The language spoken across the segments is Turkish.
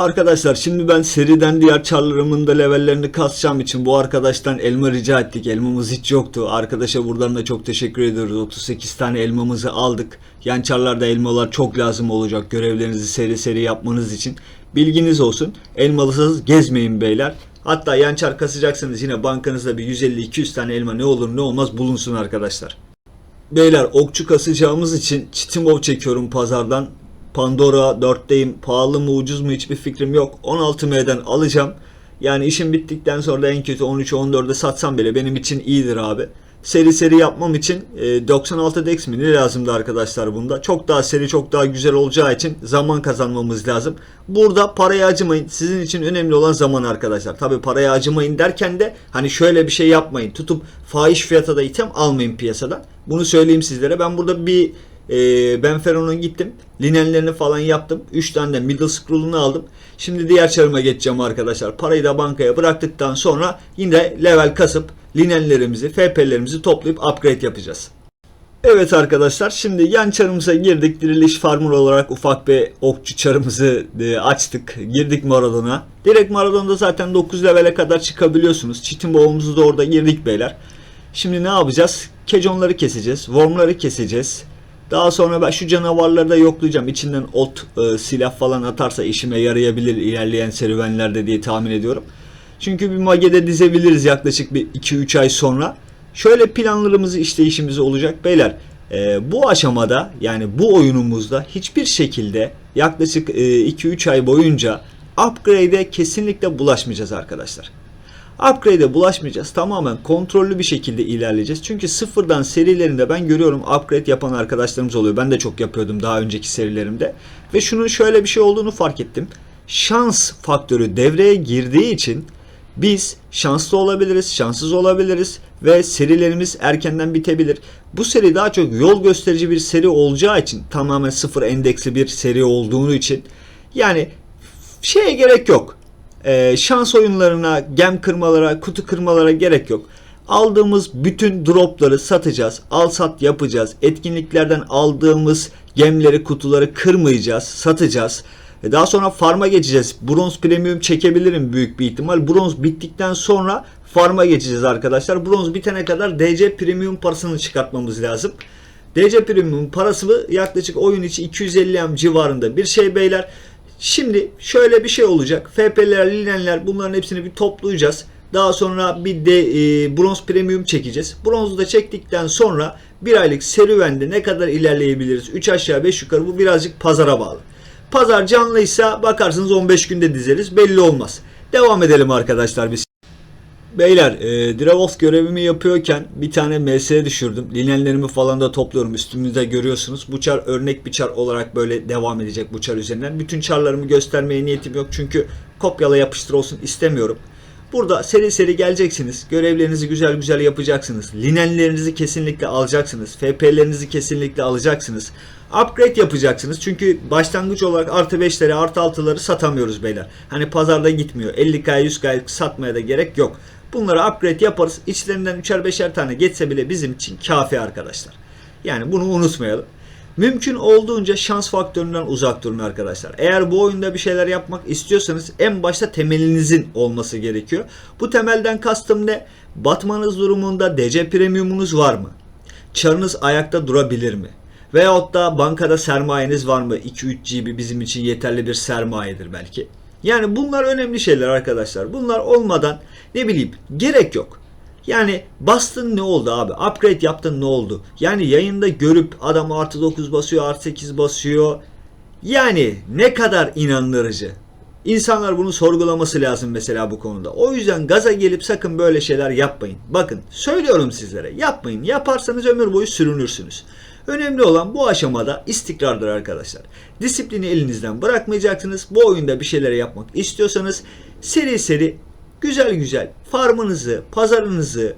Arkadaşlar şimdi ben seriden diğer çarlarımın da levellerini kasacağım için bu arkadaştan elma rica ettik. Elmamız hiç yoktu. Arkadaşa buradan da çok teşekkür ediyoruz. 38 tane elmamızı aldık. Yan çarlarda elmalar çok lazım olacak görevlerinizi seri seri yapmanız için. Bilginiz olsun. Elmalısız gezmeyin beyler. Hatta yan çar kasacaksınız yine bankanızda bir 150-200 tane elma ne olur ne olmaz bulunsun arkadaşlar. Beyler okçu kasacağımız için Chitimov çekiyorum pazardan. Pandora 4'teyim. Pahalı mı ucuz mu hiçbir fikrim yok. 16M'den alacağım. Yani işim bittikten sonra da en kötü 13-14'e satsam bile benim için iyidir abi. Seri seri yapmam için e, 96 Dex mi ne lazımdı arkadaşlar bunda? Çok daha seri çok daha güzel olacağı için zaman kazanmamız lazım. Burada paraya acımayın. Sizin için önemli olan zaman arkadaşlar. Tabi paraya acımayın derken de hani şöyle bir şey yapmayın. Tutup fahiş fiyata da item almayın piyasadan. Bunu söyleyeyim sizlere. Ben burada bir e, Benfero'na gittim. Linenlerini falan yaptım. 3 tane de middle scroll'unu aldım. Şimdi diğer çarıma geçeceğim arkadaşlar. Parayı da bankaya bıraktıktan sonra yine level kasıp linenlerimizi, FP'lerimizi toplayıp upgrade yapacağız. Evet arkadaşlar şimdi yan çarımıza girdik. Diriliş farmer olarak ufak bir okçu çarımızı e, açtık. Girdik Maradon'a. Direkt Maradon'da zaten 9 levele kadar çıkabiliyorsunuz. Çitin boğumuzu da orada girdik beyler. Şimdi ne yapacağız? Keconları keseceğiz. Wormları keseceğiz. Daha sonra ben şu canavarları da yoklayacağım. İçinden ot, e, silah falan atarsa işime yarayabilir ilerleyen serüvenlerde diye tahmin ediyorum. Çünkü bir magede dizebiliriz yaklaşık bir 2-3 ay sonra. Şöyle planlarımızı işleyişimiz olacak beyler. e, bu aşamada yani bu oyunumuzda hiçbir şekilde yaklaşık e, 2-3 ay boyunca upgrade'e kesinlikle bulaşmayacağız arkadaşlar. Upgrade'e bulaşmayacağız. Tamamen kontrollü bir şekilde ilerleyeceğiz. Çünkü sıfırdan serilerinde ben görüyorum upgrade yapan arkadaşlarımız oluyor. Ben de çok yapıyordum daha önceki serilerimde. Ve şunun şöyle bir şey olduğunu fark ettim. Şans faktörü devreye girdiği için biz şanslı olabiliriz, şanssız olabiliriz ve serilerimiz erkenden bitebilir. Bu seri daha çok yol gösterici bir seri olacağı için tamamen sıfır endeksli bir seri olduğunu için yani şeye gerek yok. Ee, şans oyunlarına, gem kırmalara, kutu kırmalara gerek yok. Aldığımız bütün dropları satacağız. Al sat yapacağız. Etkinliklerden aldığımız gemleri, kutuları kırmayacağız. Satacağız. E, Daha sonra farma geçeceğiz. Bronz premium çekebilirim büyük bir ihtimal. Bronz bittikten sonra farma geçeceğiz arkadaşlar. Bronz bitene kadar DC premium parasını çıkartmamız lazım. DC premium parası yaklaşık oyun içi 250 M civarında bir şey beyler. Şimdi şöyle bir şey olacak. FP'ler, linenler bunların hepsini bir toplayacağız. Daha sonra bir de e, bronz premium çekeceğiz. Bronzu da çektikten sonra bir aylık serüvende ne kadar ilerleyebiliriz? 3 aşağı 5 yukarı bu birazcık pazara bağlı. Pazar canlıysa bakarsınız 15 günde dizeriz belli olmaz. Devam edelim arkadaşlar biz. Beyler e, Drevos görevimi yapıyorken bir tane MS düşürdüm. Linenlerimi falan da topluyorum. Üstümüzde görüyorsunuz. Bu çar örnek bir çar olarak böyle devam edecek bu çar üzerinden. Bütün çarlarımı göstermeye niyetim yok. Çünkü kopyala yapıştır olsun istemiyorum. Burada seri seri geleceksiniz. Görevlerinizi güzel güzel yapacaksınız. Linenlerinizi kesinlikle alacaksınız. FP'lerinizi kesinlikle alacaksınız. Upgrade yapacaksınız. Çünkü başlangıç olarak artı 5'leri artı 6'ları satamıyoruz beyler. Hani pazarda gitmiyor. 50k 100k satmaya da gerek yok. Bunları upgrade yaparız. İçlerinden 3'er 5'er tane geçse bile bizim için kafi arkadaşlar. Yani bunu unutmayalım. Mümkün olduğunca şans faktöründen uzak durun arkadaşlar. Eğer bu oyunda bir şeyler yapmak istiyorsanız en başta temelinizin olması gerekiyor. Bu temelden kastım ne? Batmanız durumunda DC premiumunuz var mı? Çarınız ayakta durabilir mi? Veyahut da bankada sermayeniz var mı? 2-3 GB bizim için yeterli bir sermayedir belki. Yani bunlar önemli şeyler arkadaşlar. Bunlar olmadan ne bileyim gerek yok. Yani bastın ne oldu abi? Upgrade yaptın ne oldu? Yani yayında görüp adam artı 9 basıyor, artı 8 basıyor. Yani ne kadar inandırıcı. İnsanlar bunu sorgulaması lazım mesela bu konuda. O yüzden gaza gelip sakın böyle şeyler yapmayın. Bakın söylüyorum sizlere yapmayın. Yaparsanız ömür boyu sürünürsünüz. Önemli olan bu aşamada istikrardır arkadaşlar. Disiplini elinizden bırakmayacaksınız. Bu oyunda bir şeyler yapmak istiyorsanız seri seri güzel güzel farmınızı, pazarınızı,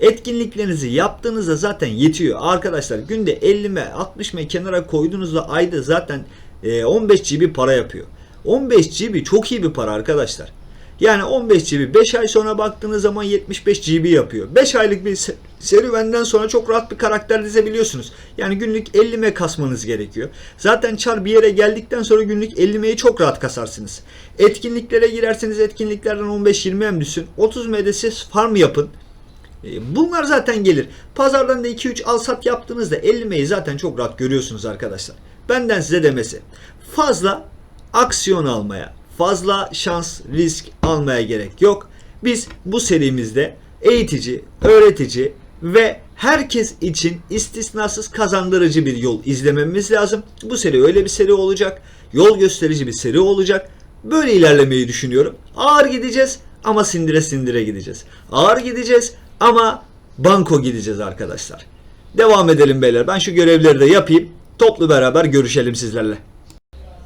etkinliklerinizi yaptığınızda zaten yetiyor. Arkadaşlar günde 50 m 60 m kenara koyduğunuzda ayda zaten e, 15 GB para yapıyor. 15 GB çok iyi bir para arkadaşlar. Yani 15 GB 5 ay sonra baktığınız zaman 75 GB yapıyor. 5 aylık bir se- serüvenden sonra çok rahat bir karakter dizebiliyorsunuz. Yani günlük 50 M kasmanız gerekiyor. Zaten çar bir yere geldikten sonra günlük 50 M'yi çok rahat kasarsınız. Etkinliklere girerseniz etkinliklerden 15-20 M düşsün. 30 M'de siz farm yapın. E, Bunlar zaten gelir. Pazardan da 2-3 al sat yaptığınızda 50 M'yi zaten çok rahat görüyorsunuz arkadaşlar. Benden size demesi. Fazla aksiyon almaya, fazla şans, risk almaya gerek yok. Biz bu serimizde eğitici, öğretici ve herkes için istisnasız kazandırıcı bir yol izlememiz lazım. Bu seri öyle bir seri olacak. Yol gösterici bir seri olacak. Böyle ilerlemeyi düşünüyorum. Ağır gideceğiz ama sindire sindire gideceğiz. Ağır gideceğiz ama banko gideceğiz arkadaşlar. Devam edelim beyler. Ben şu görevleri de yapayım. Toplu beraber görüşelim sizlerle.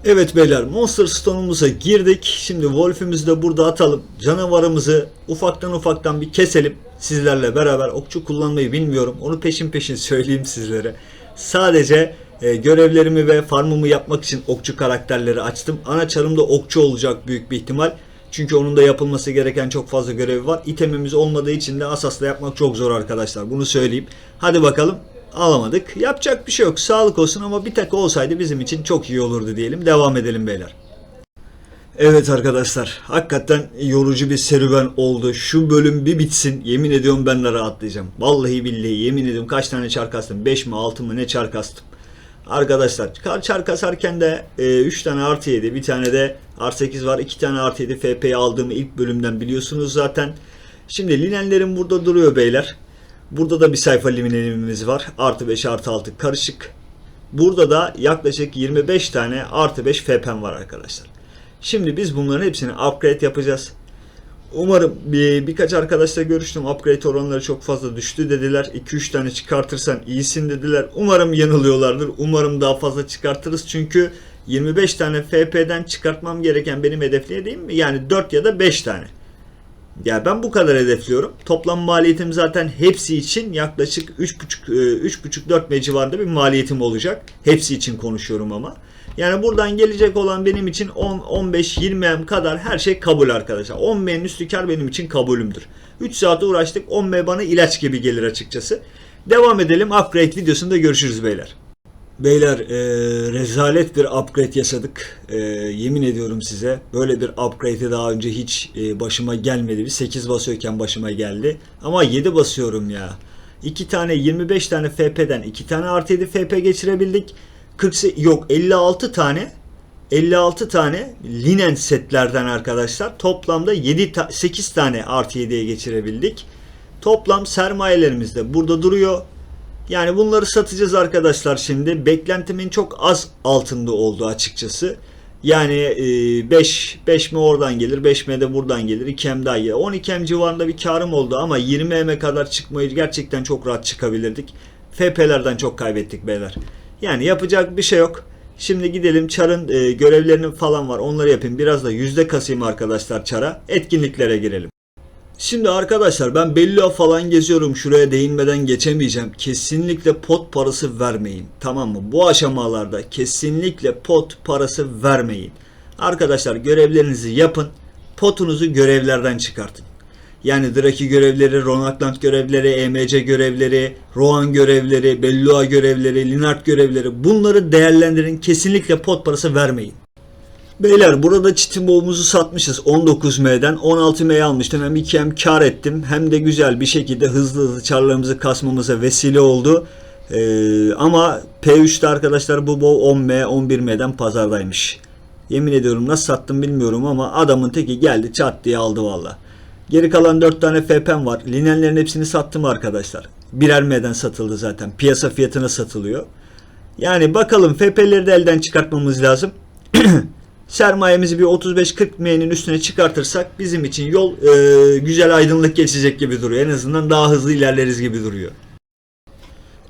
Evet beyler Monster Stone'umuza girdik. Şimdi Wolf'ümüzü de burada atalım. Canavarımızı ufaktan ufaktan bir keselim. Sizlerle beraber okçu kullanmayı bilmiyorum. Onu peşin peşin söyleyeyim sizlere. Sadece e, görevlerimi ve farmımı yapmak için okçu karakterleri açtım. Ana çarım da okçu olacak büyük bir ihtimal. Çünkü onun da yapılması gereken çok fazla görevi var. İtemimiz olmadığı için de asasla yapmak çok zor arkadaşlar. Bunu söyleyeyim. Hadi bakalım alamadık. Yapacak bir şey yok. Sağlık olsun ama bir tek olsaydı bizim için çok iyi olurdu diyelim. Devam edelim beyler. Evet arkadaşlar hakikaten yorucu bir serüven oldu. Şu bölüm bir bitsin yemin ediyorum ben de rahatlayacağım. Vallahi billahi yemin ediyorum kaç tane çar kastım 5 mi 6 mı ne çar kastım. Arkadaşlar kar çar kasarken de 3 tane artı 7 bir tane de artı 8 var 2 tane artı 7 FP'yi aldığımı ilk bölümden biliyorsunuz zaten. Şimdi linenlerim burada duruyor beyler. Burada da bir sayfa linenimiz var. Artı 5 artı 6 karışık. Burada da yaklaşık 25 tane artı 5 FP'm var arkadaşlar. Şimdi biz bunların hepsini upgrade yapacağız. Umarım bir, birkaç arkadaşla görüştüm. Upgrade oranları çok fazla düştü dediler. 2-3 tane çıkartırsan iyisin dediler. Umarım yanılıyorlardır. Umarım daha fazla çıkartırız. Çünkü 25 tane FP'den çıkartmam gereken benim hedeflediğim mi? Yani 4 ya da 5 tane. Ya ben bu kadar hedefliyorum. Toplam maliyetim zaten hepsi için yaklaşık 3.5 3.5-4 M civarında bir maliyetim olacak. Hepsi için konuşuyorum ama. Yani buradan gelecek olan benim için 10, 15, 20 M kadar her şey kabul arkadaşlar. 10 M'nin üstü kar benim için kabulümdür. 3 saat uğraştık 10 M bana ilaç gibi gelir açıkçası. Devam edelim. Upgrade videosunda görüşürüz beyler. Beyler e, rezalet bir upgrade yaşadık. E, yemin ediyorum size. Böyle bir upgrade'i daha önce hiç e, başıma gelmedi. Bir 8 basıyorken başıma geldi. Ama 7 basıyorum ya. 2 tane 25 tane FP'den 2 tane artı 7 FP geçirebildik. 40 yok 56 tane 56 tane linen setlerden arkadaşlar toplamda 7 ta- 8 tane artı 7'ye geçirebildik. Toplam sermayelerimiz de burada duruyor. Yani bunları satacağız arkadaşlar şimdi. Beklentimin çok az altında oldu açıkçası. Yani 5 5 mi oradan gelir, 5 mi de buradan gelir, 2 m daha gelir. 12 m civarında bir karım oldu ama 20 m'e kadar çıkmayı gerçekten çok rahat çıkabilirdik. FP'lerden çok kaybettik beyler. Yani yapacak bir şey yok. Şimdi gidelim Çar'ın e, görevlerinin falan var. Onları yapayım. Biraz da yüzde kasayım arkadaşlar Çar'a. Etkinliklere girelim. Şimdi arkadaşlar ben Bellua falan geziyorum. Şuraya değinmeden geçemeyeceğim. Kesinlikle pot parası vermeyin. Tamam mı? Bu aşamalarda kesinlikle pot parası vermeyin. Arkadaşlar görevlerinizi yapın. Potunuzu görevlerden çıkartın. Yani Draki görevleri, Ronakland görevleri, EMC görevleri, Rohan görevleri, Bellua görevleri, Linart görevleri bunları değerlendirin. Kesinlikle pot parası vermeyin. Beyler burada çitiboğumuzu satmışız 19M'den 16M'ye almıştım hem 2M kar ettim hem de güzel bir şekilde hızlı hızlı çarlarımızı kasmamıza vesile oldu. Ee, ama P3'te arkadaşlar bu bow 10M 11M'den pazardaymış. Yemin ediyorum nasıl sattım bilmiyorum ama adamın teki geldi çat diye aldı valla. Geri kalan 4 tane FP'm var. Linenlerin hepsini sattım arkadaşlar. Birer M'den satıldı zaten. Piyasa fiyatına satılıyor. Yani bakalım FP'leri de elden çıkartmamız lazım. sermayemizi bir 35-40 M'nin üstüne çıkartırsak bizim için yol e, güzel aydınlık geçecek gibi duruyor. En azından daha hızlı ilerleriz gibi duruyor.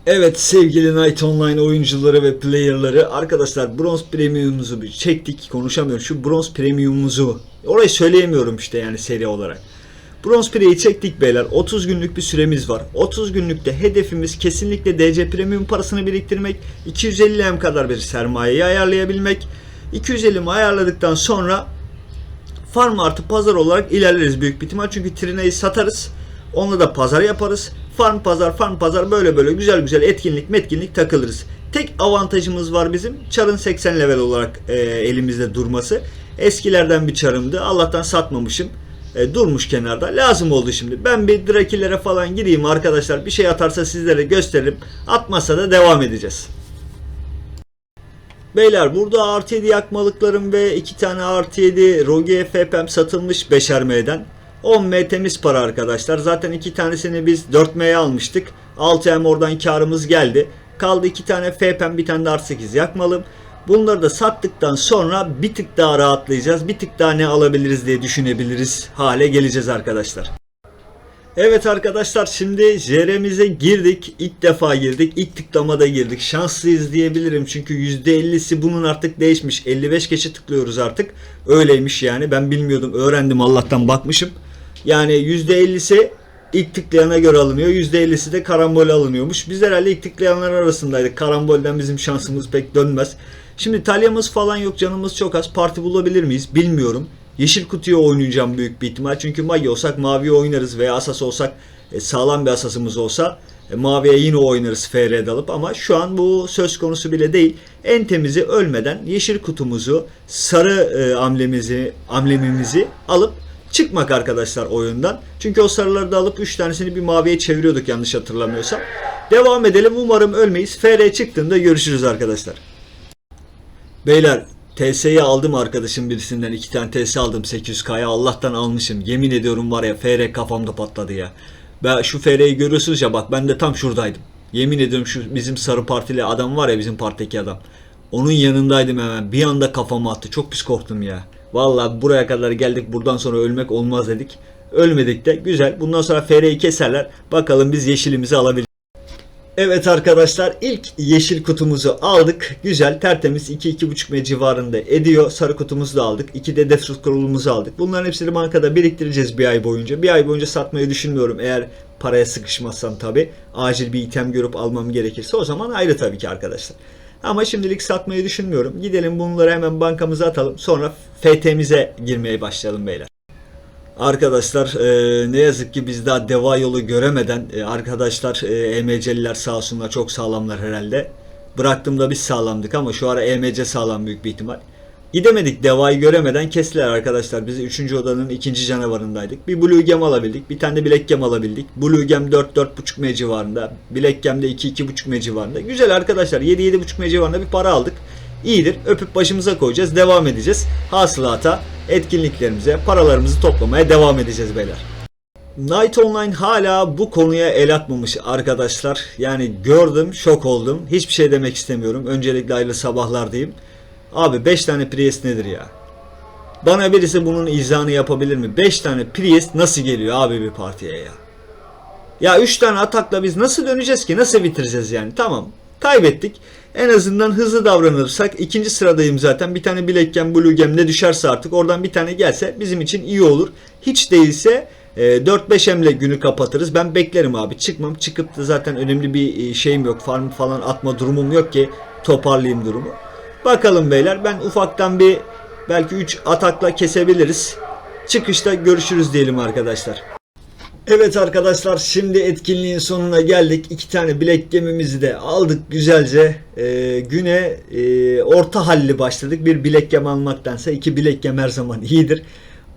Evet sevgili Night Online oyuncuları ve playerları arkadaşlar bronz premiumumuzu bir çektik konuşamıyorum şu bronz premiumumuzu orayı söyleyemiyorum işte yani seri olarak. Bronz Pre'yi çektik beyler 30 günlük bir süremiz var 30 günlükte hedefimiz kesinlikle DC premium parasını biriktirmek 250 M kadar bir sermayeyi ayarlayabilmek 250'mi ayarladıktan sonra farm artı pazar olarak ilerleriz büyük bir ihtimal. Çünkü Trina'yı satarız. Onunla da pazar yaparız. Farm pazar, farm pazar böyle böyle güzel güzel etkinlik metkinlik takılırız. Tek avantajımız var bizim. Çarın 80 level olarak e, elimizde durması. Eskilerden bir çarımdı. Allah'tan satmamışım. E, durmuş kenarda. Lazım oldu şimdi. Ben bir drakilere falan gireyim arkadaşlar. Bir şey atarsa sizlere gösteririm. Atmazsa da devam edeceğiz. Beyler burada artı 7 yakmalıklarım ve 2 tane artı 7 Rogue FPM satılmış 5'er M'den. 10M temiz para arkadaşlar. Zaten 2 tanesini biz 4M'ye almıştık. 6M oradan karımız geldi. Kaldı 2 tane FPM bir tane de artı 8 yakmalım. Bunları da sattıktan sonra bir tık daha rahatlayacağız. Bir tık daha ne alabiliriz diye düşünebiliriz hale geleceğiz arkadaşlar. Evet arkadaşlar şimdi JR'mize girdik. İlk defa girdik. İlk tıklamada girdik. Şanslıyız diyebilirim. Çünkü %50'si bunun artık değişmiş. 55 kişi tıklıyoruz artık. Öyleymiş yani. Ben bilmiyordum. Öğrendim Allah'tan bakmışım. Yani %50'si ilk tıklayana göre alınıyor. %50'si de karambol alınıyormuş. Biz herhalde ilk tıklayanlar arasındaydık. Karambolden bizim şansımız pek dönmez. Şimdi talyamız falan yok. Canımız çok az. Parti bulabilir miyiz? Bilmiyorum. Yeşil kutuya oynayacağım büyük bir ihtimal. Çünkü magi olsak mavi oynarız veya asas olsak e, sağlam bir asasımız olsa e, maviye yine oynarız FR'de alıp ama şu an bu söz konusu bile değil. En temizi ölmeden yeşil kutumuzu, sarı e, amlemizi, amblemimizi alıp çıkmak arkadaşlar oyundan. Çünkü o sarıları da alıp 3 tanesini bir maviye çeviriyorduk yanlış hatırlamıyorsam. Devam edelim. Umarım ölmeyiz. FR çıktığında görüşürüz arkadaşlar. Beyler TS'yi aldım arkadaşım birisinden. iki tane TS aldım 800K'ya. Allah'tan almışım. Yemin ediyorum var ya FR kafamda patladı ya. Ben şu FR'yi görüyorsunuz ya bak ben de tam şuradaydım. Yemin ediyorum şu bizim sarı partili adam var ya bizim partideki adam. Onun yanındaydım hemen. Bir anda kafama attı. Çok pis korktum ya. Vallahi buraya kadar geldik. Buradan sonra ölmek olmaz dedik. Ölmedik de güzel. Bundan sonra FR'yi keserler. Bakalım biz yeşilimizi alabileceğiz. Evet arkadaşlar ilk yeşil kutumuzu aldık. Güzel tertemiz 2-2,5 M civarında ediyor. Sarı kutumuzu da aldık. 2 de defter scroll'umuzu aldık. Bunların hepsini bankada biriktireceğiz bir ay boyunca. Bir ay boyunca satmayı düşünmüyorum eğer paraya sıkışmazsam tabi. Acil bir item görüp almam gerekirse o zaman ayrı tabii ki arkadaşlar. Ama şimdilik satmayı düşünmüyorum. Gidelim bunları hemen bankamıza atalım. Sonra FT'mize girmeye başlayalım beyler. Arkadaşlar e, ne yazık ki biz daha deva yolu göremeden e, arkadaşlar e, EMC'liler sağ olsunlar çok sağlamlar herhalde. Bıraktığımda biz sağlamdık ama şu ara EMC sağlam büyük bir ihtimal. Gidemedik devayı göremeden kestiler arkadaşlar. Biz 3. odanın 2. canavarındaydık. Bir Blue Gem alabildik. Bir tane de Black Gem alabildik. Blue Gem 4-4.5 M civarında. Black Gem de 2-2.5 M civarında. Güzel arkadaşlar 7-7.5 M civarında bir para aldık. İyidir. Öpüp başımıza koyacağız. Devam edeceğiz. Hasılata, etkinliklerimize, paralarımızı toplamaya devam edeceğiz beyler. Night Online hala bu konuya el atmamış arkadaşlar. Yani gördüm, şok oldum. Hiçbir şey demek istemiyorum. Öncelikle hayırlı sabahlar diyeyim. Abi 5 tane Priest nedir ya? Bana birisi bunun izahını yapabilir mi? 5 tane Priest nasıl geliyor abi bir partiye ya? Ya 3 tane atakla biz nasıl döneceğiz ki? Nasıl bitireceğiz yani? Tamam. Kaybettik. En azından hızlı davranırsak ikinci sıradayım zaten. Bir tane Black Blue Gem ne düşerse artık oradan bir tane gelse bizim için iyi olur. Hiç değilse e, 4-5 emle günü kapatırız. Ben beklerim abi. Çıkmam. Çıkıp da zaten önemli bir e, şeyim yok. Farm falan atma durumum yok ki toparlayayım durumu. Bakalım beyler. Ben ufaktan bir belki 3 atakla kesebiliriz. Çıkışta görüşürüz diyelim arkadaşlar. Evet arkadaşlar şimdi etkinliğin sonuna geldik. İki tane bilek gemimizi de aldık güzelce. Ee, güne e, orta halli başladık. Bir bilek gem almaktansa iki bilek gem her zaman iyidir.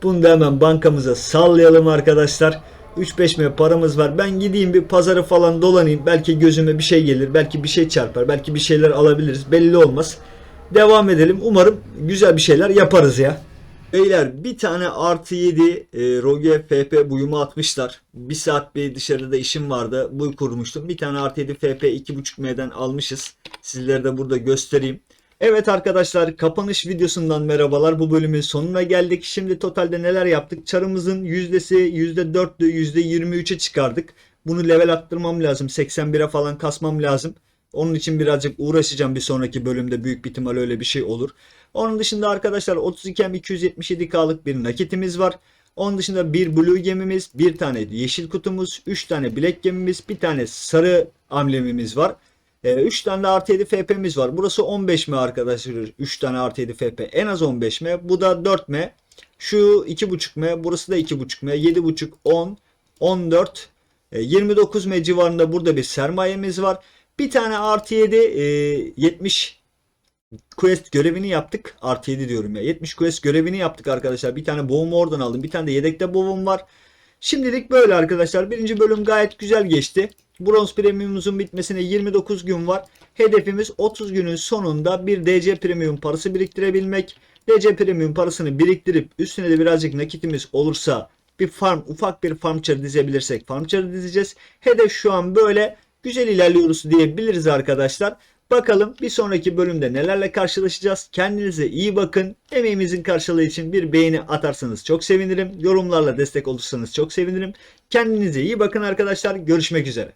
Bunu da hemen bankamıza sallayalım arkadaşlar. 3-5 M paramız var. Ben gideyim bir pazarı falan dolanayım. Belki gözüme bir şey gelir. Belki bir şey çarpar. Belki bir şeyler alabiliriz. Belli olmaz. Devam edelim. Umarım güzel bir şeyler yaparız ya. Beyler bir tane artı 7 e, Rogue FP buyumu atmışlar. Bir saat bir dışarıda işim vardı. Buy kurmuştum. Bir tane artı 7 FP 2.5 M'den almışız. Sizlere de burada göstereyim. Evet arkadaşlar kapanış videosundan merhabalar. Bu bölümün sonuna geldik. Şimdi totalde neler yaptık? Çarımızın yüzdesi %4'lü %23'e çıkardık. Bunu level attırmam lazım. 81'e falan kasmam lazım. Onun için birazcık uğraşacağım bir sonraki bölümde büyük bir ihtimal öyle bir şey olur. Onun dışında arkadaşlar 32M 277K'lık bir nakitimiz var. Onun dışında bir blue gemimiz, bir tane yeşil kutumuz, 3 tane black gemimiz, bir tane sarı amblemimiz var. 3 tane de artı 7 FP'miz var. Burası 15 M arkadaşlar. 3 tane artı 7 FP en az 15 M. Bu da 4 M. Şu 2.5 M. Burası da 2.5 M. 7.5 10 14, e, 29 M civarında burada bir sermayemiz var. Bir tane artı 7 e, 70 quest görevini yaptık. Artı 7 diyorum ya. 70 quest görevini yaptık arkadaşlar. Bir tane boğumu oradan aldım. Bir tane de yedekte boğum var. Şimdilik böyle arkadaşlar. Birinci bölüm gayet güzel geçti. Bronz premiumumuzun bitmesine 29 gün var. Hedefimiz 30 günün sonunda bir DC premium parası biriktirebilmek. DC premium parasını biriktirip üstüne de birazcık nakitimiz olursa bir farm ufak bir farm çarı dizebilirsek farm çarı dizeceğiz. Hedef şu an böyle güzel ilerliyoruz diyebiliriz arkadaşlar. Bakalım bir sonraki bölümde nelerle karşılaşacağız. Kendinize iyi bakın. Emeğimizin karşılığı için bir beğeni atarsanız çok sevinirim. Yorumlarla destek olursanız çok sevinirim. Kendinize iyi bakın arkadaşlar. Görüşmek üzere.